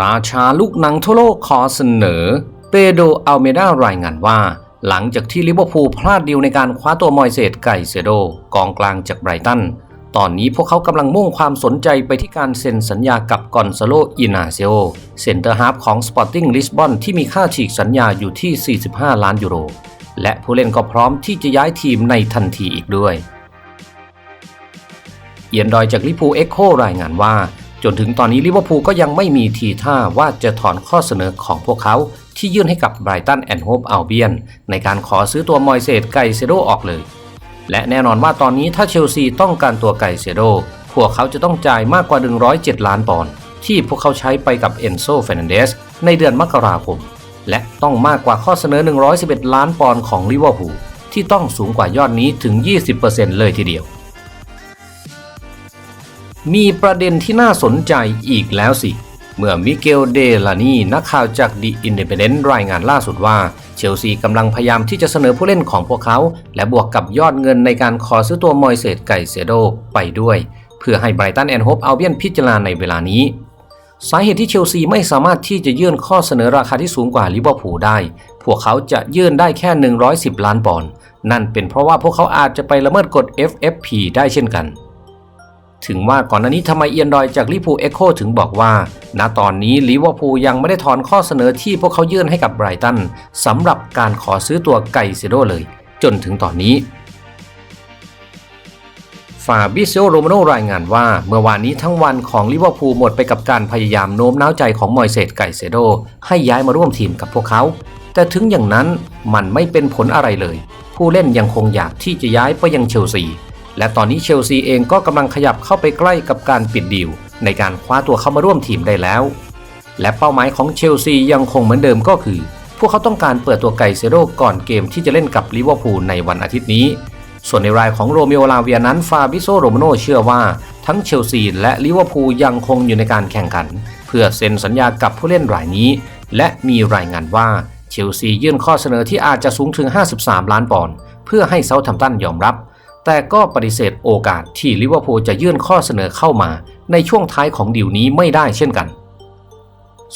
ราชาลูกหนังทั่วโลกขอเสนอ เปโดอัลเมดารายงานว่า หลังจากที่ลิเวอร์พูลพลาดดีลในการคว้าตัวมอยเซตไก่เซโด กองกลางจากไบรตัน ตอนนี้พวกเขากำลังมุ่งความสนใจไปที่การเซ็นสัญญากับกอนซาโลอินาเซโอเซนเตอร์ฮาฟของสปอร์ติ้งลิสบอนที่มีค่าฉีกสัญญาอยู่ที่ 45 ล้านยูโร และผู้เล่นก็พร้อมที่จะย้ายทีมในทันทีอีกด้วยเอียนดอยจากลิพูเอ็กโครายงานว่า จนถึงตอนนี้ลิเวอร์พูลก็ยังไม่มีทีท่าว่าจะถอนข้อเสนอของพวกเขาที่ยื่นให้กับไบรตันแอนด์โฮปอัลเบียนในการขอซื้อตัวมอยเซตไกเซโดออกเลย และแน่นอนว่าตอนนี้ถ้าเชลซีต้องการตัวไกเซโดพวกเขาจะต้องจ่ายมากกว่า 107 ล้านปอนด์ที่พวกเขาใช้ไปกับเอนโซเฟรนันเดสในเดือนมกราคม และต้องมากกว่าข้อเสนอ 111 ล้านปอนด์ของลิเวอร์พูลที่ต้องสูงกว่ายอดนี้ถึง 20%เลยทีเดียว มีประเด็นที่น่าสนใจอีกแล้วสิ เมื่อมิเกลเดลานีนักข่าวจากดีอินเด e เ d น n t รายงานล่าสุดว่า เชลซีกำลังพยายามที่จะเสนอผู้เล่นของพวกเขา และบวกกับยอดเงินในการขอซื้อตัวมอยเซตไก่เซโดไปด้วย เพื่อให้ไบรตันแอนด์โฮปอัลเบียนพิจารณาในเวลานี้สาเหตุที่เชลซีไม่สามารถที่จะยื่นข้อเสนอราคาที่สูงกว่าลิเวอร์พูลได้ พวกเขาจะยื่นได้แค่ 110 ล้านปอนด์ นั่นเป็นเพราะว่าพวกเขาอาจจะไปละเมิดกฎ FFP ได้เช่นกัน ถึงว่าก่อนหน้านี้ทำไมเอียนดอยจากลิพูเอ็กโคถึงบอกว่า ณตอนนี้ลิเวอร์พูลยังไม่ได้ถอนข้อเสนอที่พวกเขายื่นให้กับไบรตันสำหรับการขอซื้อตัวไกเซโดเลย จนถึงตอนนี้ฟาบิเซโอโรมาโนรายงานว่า เมื่อวานนี้ทั้งวันของลิเวอร์พูลหมดไปกับการพยายามโน้มน้าวใจของมอยเซตไกเซโด ให้ย้ายมาร่วมทีมกับพวกเขา แต่ถึงอย่างนั้นมันไม่เป็นผลอะไรเลย ผู้เล่นยังคงอยากที่จะย้ายไปยังเชลซี และตอนนี้เชลซีเองก็กำลังขยับเข้าไปใกล้กับการปิดดีลในการคว้าตัวเข้ามาร่วมทีมได้แล้ว และเป้าหมายของเชลซียังคงเหมือนเดิมก็คือ พวกเขาต้องการเปิดตัวไกเซโดก่อนเกมที่จะเล่นกับลิเวอร์พูลในวันอาทิตย์นี้ ส่วนในรายของโรเมโอลาเวียนั้นฟาบิโซโรมโนเชื่อว่า ทั้งเชลซีและลิเวอร์พูลยังคงอยู่ในการแข่งขัน เพื่อเซ็นสัญญากับผู้เล่นรายนี้ และมีรายงานว่าเชลซียื่นข้อเสนอที่อาจจะสูงถึง 53 ล้านปอนด์เพื่อให้เซาท์แฮมป์ตันยอมรับ แต่ก็ปฏิเสธโอกาสที่ลิเวอร์พูลจะยื่นข้อเสนอเข้ามาในช่วงท้ายของดีลนี้ไม่ได้เช่นกัน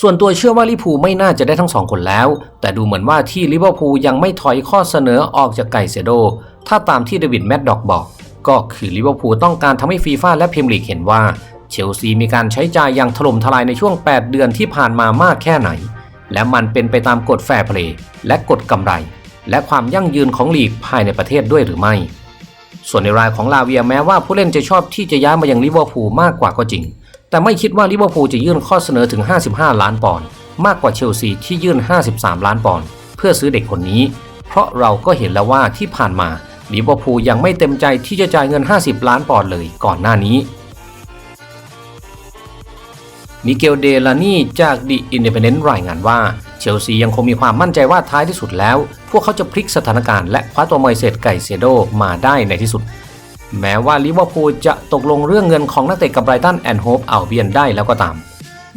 ส่วนตัวเชื่อว่าลิเวอร์พูลไม่น่าจะได้ทั้งสองคนแล้ว แต่ดูเหมือนว่าที่ลิเวอร์พูลยังไม่ถอยข้อเสนอออกจากไก่เซโด ถ้าตามที่เดวิดแมดด็อกบอก ก็คือลิเวอร์พูลต้องการทำให้ฟีฟ่าและพรีเมียร์ลีกเห็นว่าเชลซีมีการใช้จ่ายอย่างถล่มทลายในช่วง 8 เดือนที่ผ่านมามากแค่ไหน และมันเป็นไปตามกฎแฟร์เพลย์และกฎกำไร และความยั่งยืนของลีกภายในประเทศด้วยหรือไม่ ส่วนในรายของลาเวียแม้ว่าผู้เล่นจะชอบที่จะย้ายมายังลิเวอร์พูลมากกว่าก็จริง แต่ไม่คิดว่าลิเวอร์พูลจะยื่นข้อเสนอถึง 55 ล้านปอนด์มากกว่าเชลซีที่ยื่น 53 ล้านปอนด์เพื่อซื้อเด็กคนนี้ เพราะเราก็เห็นแล้วว่าที่ผ่านมาลิเวอร์พูลยังไม่เต็มใจที่จะจ่ายเงิน 50 ล้านปอนด์เลยก่อนหน้านี้ มิเกลเดลานีจากดิอินเด e เ d น n t รายงานว่า เชลซียังคงมีความมั่นใจว่าท้ายที่สุดแล้ว พวกเขาจะพลิกสถานการณ์และคว้าตัวมอยเซตไก่เซโดมาได้ในที่สุด แม้ว่าลิเวอร์พูลจะตกลงเรื่องเงินของนักเตะกับไบรตันแอนด์โฮปอัลเบียนได้แล้วก็ตาม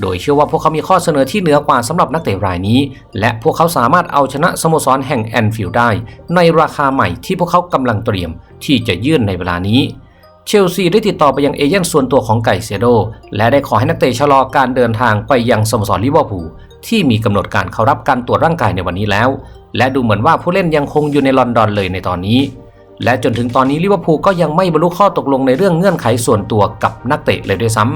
โดยเชื่อว่าพวกเขามีข้อเสนอที่เหนือกว่าสำหรับนักเตะรายนี้ และพวกเขาสามารถเอาชนะสโมสรแห่งแอนฟิลด์ได้ ในราคาใหม่ที่พวกเขากำลังเตรียมที่จะยื่นในเวลานี้ เชลซีได้ติดต่อไปยังเอเย่นส่วนตัวของไก่เซโด และได้ขอให้นักเตะชะลอการเดินทางไปยังสโมสรลิเวอร์พูลที่มีกำหนดการเข้ารับการตรวจร่างกายในวันนี้แล้ว และดูเหมือนว่าผู้เล่นยังคงอยู่ในลอนดอนเลยในตอนนี้ และจนถึงตอนนี้ลิเวอร์พูลก็ยังไม่บรรลุข้อตกลงในเรื่องเงื่อนไขส่วนตัวกับนักเตะเลยด้วยซ้ำ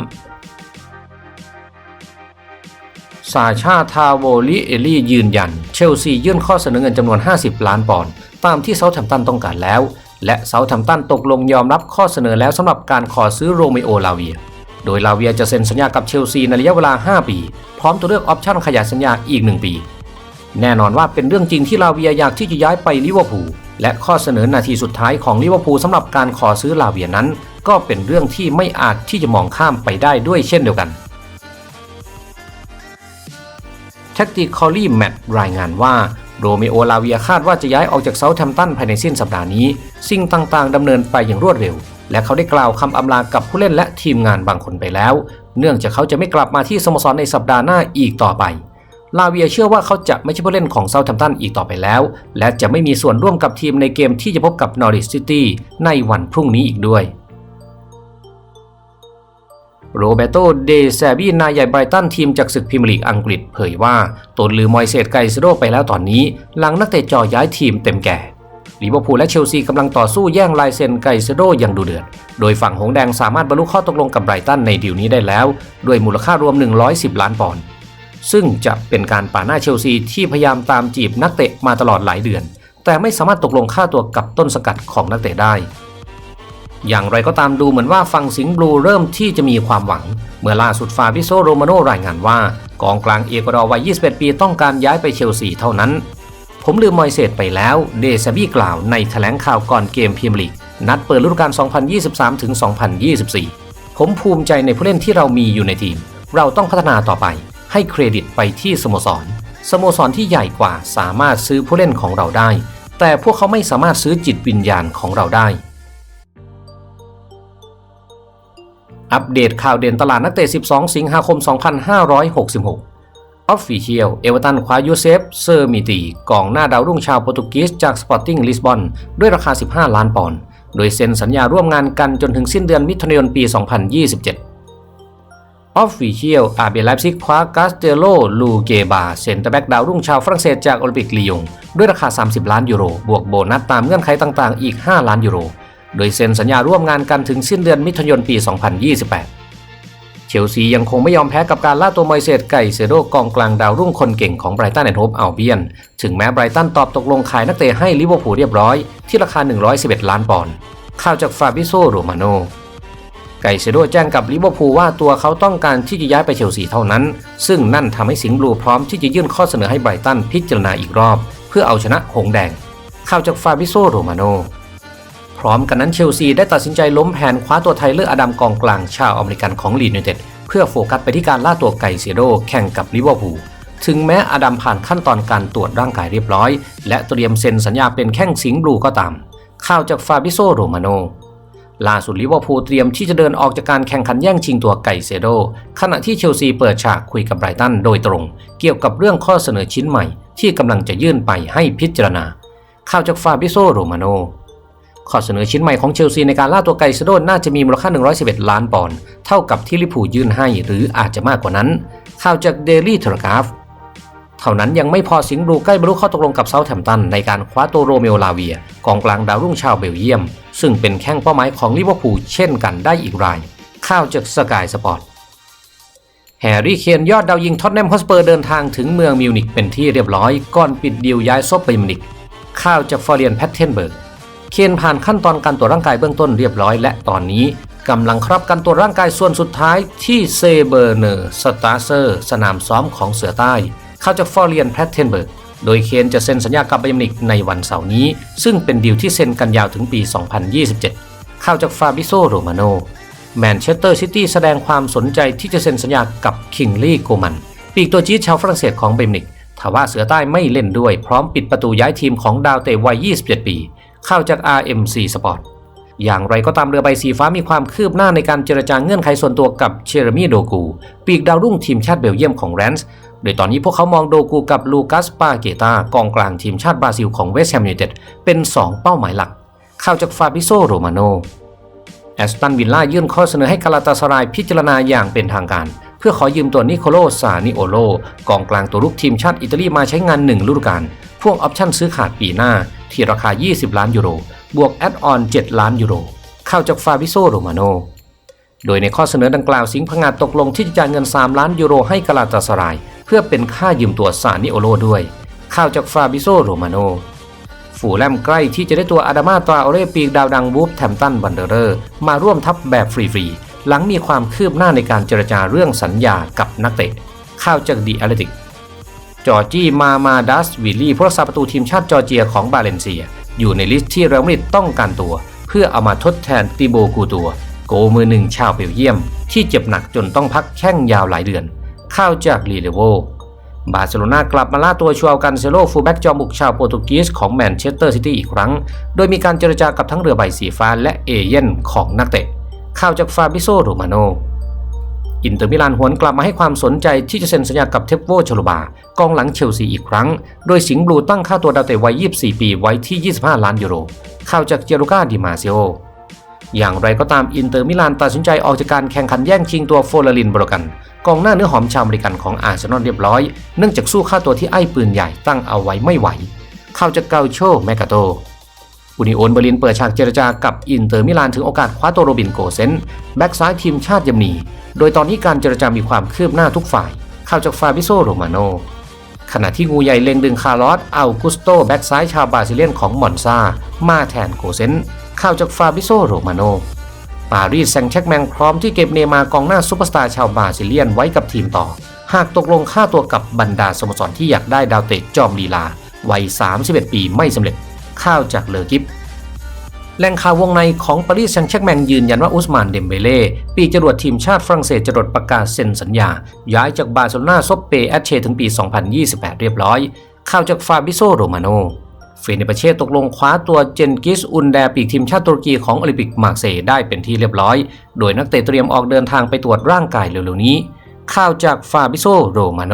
ซาชาทาโวลิเอลี่ยืนยัน เชลซียื่นข้อเสนอเงินจำนวน 50 ล้านปอนด์ตามที่เซาท์แฮมป์ตันต้องการแล้ว และเซาท์แฮมตันตกลงยอมรับข้อเสนอแล้วสำหรับการขอซื้อโรเมโอลาเวีย โดยลาเวียจะเซ็นสัญญากับเชลซีในระยะเวลา 5 ปี พร้อมตัวเลือกออปชั่นขยายสัญญาอีก 1 ปี แน่นอนว่าเป็นเรื่องจริงที่ลาเวียอยากที่จะย้ายไปลิเวอร์พูลและข้อเสนอนาทีสุดท้ายของลิเวอร์พูลสำหรับการขอซื้อลาเวียนั้น ก็เป็นเรื่องที่ไม่อาจที่จะมองข้ามไปได้ด้วยเช่นเดียวกัน t a c t i c a l l y Match รายงานว่า โรเมโอลาเวียคาดว่าจะย้ายออกจากเซาท์แฮมป์ตันภายในสิ้นสัปดาห์นี้ สิ่งต่างๆดำเนินไปอย่างรวดเร็ว และเขาได้กล่าวคำอำลากับผู้เล่นและทีมงานบางคนไปแล้ว เนื่องจากเขาจะไม่กลับมาที่สโมสรในสัปดาห์หน้าอีกต่อไป ลาเวียเชื่อว่าเขาจะไม่ใช่ผู้เล่นของเซาท์แฮมป์ตันอีกต่อไปแล้ว และจะไม่มีส่วนร่วมกับทีมในเกมที่จะพบกับนอริสซิตี้ในวันพรุ่งนี้อีกด้วย โรเบโต เดแซบีนายใหญ่ไบรตันทีมจากศึกพรีเมียร์ลีกอังกฤษเผยว่าตนลืมมอยเซตไกเซโดไปแล้วตอนนี้ หลังนักเตะจอย้ายทีมเต็มแก่ลิเวอร์พูลและเชลซีกำลังต่อสู้แย่งลายเซ็นไกเซโดอย่างดุเดือด โดยฝั่งหงแดงสามารถบรรลุข้อตกลงกับไบรตันในดีลนี้ได้แล้ว ด้วยมูลค่ารวม 110 ล้านปอนด์ ซึ่งจะเป็นการป่าหน้าเชลซีที่พยายามตามจีบนักเตะมาตลอดหลายเดือน แต่ไม่สามารถตกลงค่าตัวกับต้นสกัดของนักเตะได้ อย่างไรก็ตามดูเหมือนว่าฝั่งสิงห์บลูเริ่มที่จะมีความหวัง เมื่อล่าสุดฟาบิโซโรมาโนรายงานว่า กองกลางเอกวาดอร์วัย 21 ปีต้องการย้ายไปเชลซีเท่านั้น ผมลืมมอยเซตไปแล้วเดซาบี้กล่าวในแถลงข่าวก่อนเกมพรีเมียร์ลีกนัดเปิดฤดูกาล 2023-2024 ผมภูมิใจในผู้เล่นที่เรามีอยู่ในทีม เราต้องพัฒนาต่อไป ให้เครดิตไปที่สโมสร สโมสรที่ใหญ่กว่าสามารถซื้อผู้เล่นของเราได้ แต่พวกเขาไม่สามารถซื้อจิตวิญญาณของเราได้ อัปเดตข่าวเด่นตลาดนักเตะ 12 สิงหาคม 2566ออฟฟิเชียลเอเวอร์ตันคว้ายูเซฟ เซอร์มิตี กองหน้าดาวรุ่งชาวโปรตุเกสจากสปอร์ติ้งลิสบอนด้วยราคา 15 ล้านปอนด์ โดยเซ็นสัญญาร่วมงานกันจนถึงสิ้นเดือนมิถุนายนปี 2027ออฟฟิเชียลอาเบไลฟ์ซิกคว้ากาสเตโล ลูเกบา เซนเตอร์แบ็กดาวรุ่งชาวฝรั่งเศสจากโอลิมปิกลียงด้วยราคา 30 ล้านยูโร บวกโบนัสตามเงื่อนไขต่างๆ อีก 5 ล้านยูโร โดยเซ็นสัญญาร่วมงานกันถึงสิ้นเดือนมิถุนายนปี 2028 เชลซียังคงไม่ยอมแพ้กับการล่าตัวมอยเซตไก่เซโดกองกลางดาวรุ่งคนเก่งของไบรตันแอนด์โฮปอัลเบียน ถึงแม้ไบรตันตอบตกลงขายนักเตะให้ลิเวอร์พูลเรียบร้อย ที่ราคา 111 ล้านปอนด์ข่าวจากฟาบิโซโรมาโนไก่เซโดแจ้งกับลิเวอร์พูลว่าตัวเขาต้องการที่จะย้ายไปเชลซีเท่านั้น ซึ่งนั่นทำให้สิงห์บลูพร้อมที่จะยื่นข้อเสนอให้ไบรตันพิจารณาอีกรอบ เพื่อเอาชนะหงแดง ข่าวจากฟาบิโซโรมาโน ร้อมกันนั้นเชลซีได้ตัดสินใจล้มแผนคว้าตัวไทเลอร์อดัมกองกลางชาวอเมริกันของลีดยูไนเต็ดเพื่อโฟกัสไปที่การล่าตัวไก่เซโดแข่งกับลิเวอร์พูลถึงแม้อดัมผ่านขั้นตอนการตรวจร่างกายเรียบร้อย และเตรียมเซ็นสัญญาเป็นแข้งสิงบลูก็ตาม ข่าวจากฟาบิโซโรมาโนล่าสุดลิเวอร์พูลเตรียมที่จะเดินออกจากการแข่งขันแย่งชิงตัวไก่เซโด ขณะที่เชลซีเปิดฉากคุยกับไบรตันโดยตรง เกี่ยวกับเรื่องข้อเสนอชิ้นใหม่ที่กำลังจะยื่นไปให้พิจารณา ข่าวจากฟาบิโซโรมาโน ข้อเสนอชิ้นใหม่ของเชลซีในการล่าตัวไกเซโดนน่าจะมีมูลค่า 111 ล้านปอนด์เท่ากับที่ลิพูยื่นให้หรืออาจจะมากกว่านั้น ข่าวจากเดลี่ทเลกราฟเท่านั้นยังไม่พอสิงห์บลูใกล้บรรลุข้อตกลงกับเซาท์แฮมป์ตันในการคว้าตัวโรเมโอลาเวียกองกลางดาวรุ่งชาวเบลเยียม ซึ่งเป็นแข้งเป้าหมายของลิเวอร์พูลเช่นกันได้อีกราย ข่าวจากสกายสปอร์ตแฮร์รี่เคนยอดดาวยิงท็อตแนมฮอสเปอร์เดินทางถึงเมืองมิวนิกเป็นที่เรียบร้อยก่อนปิดดีลย้ายซบไปมิวนิกข่าวจากฟอร์เรียนแพทเทนเบิร์ก เคนผ่านขั้นตอนการตรวจร่างกายเบื้องต้นเรียบร้อย และตอนนี้กำลังครับการตรวจร่างกายส่วนสุดท้ายที่เซเบอร์เนอร์สตาเซอร์สนามซ้อมของเสือใต้ เข้าจากฟอร์เรียนแพทเทนเบิร์กโดยเคนจะเซ็นสัญญากับไบยมินิกในวันเสาร์นี้ ซึ่งเป็นดีลที่เซ็นกันยาวถึงปี 2027ข่าจากฟาบิโซโรมาโนแมนเชสเตอร์ซิตี้แสดงความสนใจที่จะเซ็นสัญญากับคิงลี่โกมัน ปีกตัวจี๊ดชาวฝรั่งเศสของไบยมินิกทว่าเสือใต้ไม่เล่นด้วยพร้อมปิดประตูย้ายทีมของดาวเตะวัย 27 ปี ข่าวจาก RMC Sport อย่างไรก็ตามเรือใบสีฟ้ามีความคืบหน้าในการเจรจาเงื่อนไขส่วนตัวกับเชเรมีโดกู ปีกดาวรุ่งทีมชาติเบลเยียมของแรนส์โดยตอนนี้พวกเขามองโดกูกับลูกัสปาเกตากองกลางทีมชาติบราซิลของเวสต์แฮมยูไนเต็ดเป็น 2 เป้าหมายหลัก ข่าวจากฟาบิโซโรมาโนแอสตันวิลล่ายื่นข้อเสนอให้กาลาตาสรายพิจารณาอย่างเป็นทางการ เพื่อขอยืมตัวนิโคโลซานิโอโลกองกลางตัวรุกทีมชาติอิตาลีมาใช้งานหนึ่งฤดูกาลพ่วงออปชั่นซื้อขาดปีหน้า ที่ราคา 20 ล้านยูโร บวกแอดออน 7 ล้านยูโร เข้าจากฟาบิโซโรมาโน โดยในข้อเสนอดังกล่าวสิงห์พงาดตกลงที่จะจ่ายเงิน 3 ล้านยูโรให้กาลาตาสราย เพื่อเป็นค่ายืมตัวซานิโอโลด้วย เข่าจากฟาบิโซโรมาโน ฝูแลมใกล้ที่จะได้ตัวอาดามาตราโอเรปีกดาวดังวูฟแทมตันวันเดอร์มาร่วมทัพแบบฟรีๆหลังมีความคืบหน้าในการเจรจาเรื่องสัญญากับนักเตะข่าวจากดีแอตเลติก จอร์จี้มามาดัสวิลลี่ผู้รักษาประตูทีมชาติจอร์เจียของบาเลนเซีย อยู่ในลิสต์ที่เรอัลมาดริดต้องการตัว เพื่อเอามาทดแทนติโบกูตัว โกมือหนึ่งชาวเบลเยียม ที่เจ็บหนักจนต้องพักแข้งยาวหลายเดือน เข่าจากลีเลโวบาร์เซโลนากลับมาล่าตัวชัวกันเซโลฟูลแบ็กจอมบุกชาวโปรตุเกสของแมนเชสเตอร์ซิตี้อีกครั้ง โดยมีการเจรจากับทั้งเรือใบสีฟ้าและเอเย่นของนักเตะข่าวจากฟาบิโซโรมาโน อินเตอร์มิลานหวนกลับมาให้ความสนใจที่จะเซ็นสัญญากับเทปโวชลบากองหลังเชลซีอีกครั้ง โดยสิงห์บลูตั้งค่าตัวดาวเตะวัย 24 ปีไว้ที่ 25 ล้านยูโร ข่าวจากเจโรกาดิมาเซโอ อย่างไรก็ตามอินเตอร์มิลานตัดสินใจออกจากการแข่งขันแย่งชิงตัวโฟลารินบรกัน กองหน้าเนื้อหอมชาวอเมริกันของอาร์เซนอลเรียบร้อย เนื่องจากสู้ค่าตัวที่ไอ้ปืนใหญ่ตั้งเอาไว้ไม่ไหวเข้าจากเกาโชแมกาโต อุนิโอนเบอร์ลินเปิดฉากเจรจากับอินเตอร์มิลานถึงโอกาสคว้าตัวโรบินโกเซนแบ็กซ้ายทีมชาติเยอรมนี โดยตอนนี้การเจรจามีความคืบหน้าทุกฝ่ายเข้าจากฟาบิโซโรมาโนขณะที่งูใหญ่เล็งดึงคาร์ลอสอัลกุสโตแบ็กซ้ายชาวบราซิเลียนของมอนซามาแทนโกเซนเข้าจากฟาบิโซโรมาโนปารีสแซงต์แชร์กแมงพร้อมที่เก็บเนมากองหน้าซูเปอร์สตาร์ชาวบราซิเลียนไว้กับทีมต่อ หากตกลงค่าตัวกับบรรดาสโมสรที่อยากได้ดาวเตะจอมลีลาวัย 31 ปีไม่สำเร็จ ข้าวจากเลอกิฟแหล่งข่าววงในของปารีสแซงต์แชร์กแมงยืนยันว่าอุสมานเดมเบเล่ปีจรวดทีมชาติฝรั่งเศสจรดประกาศเซ็นสัญญา ย้ายจากบาร์เซโลนาซบเปแอตเชถึงปี 2028 เรียบร้อย ข่าวจากฟาบิโซโรมาโนเฟเนเปเช่ตกลงคว้าตัวเจนกิสอุนแดปีกทีมชาติตุรกีของโอลิมปิกมาร์เซได้เป็นที่เรียบร้อย โดยนักเตะเตรียมออกเดินทางไปตรวจร่างกายเร็วๆนี้ ข่าวจากฟาบิโซโรมาโน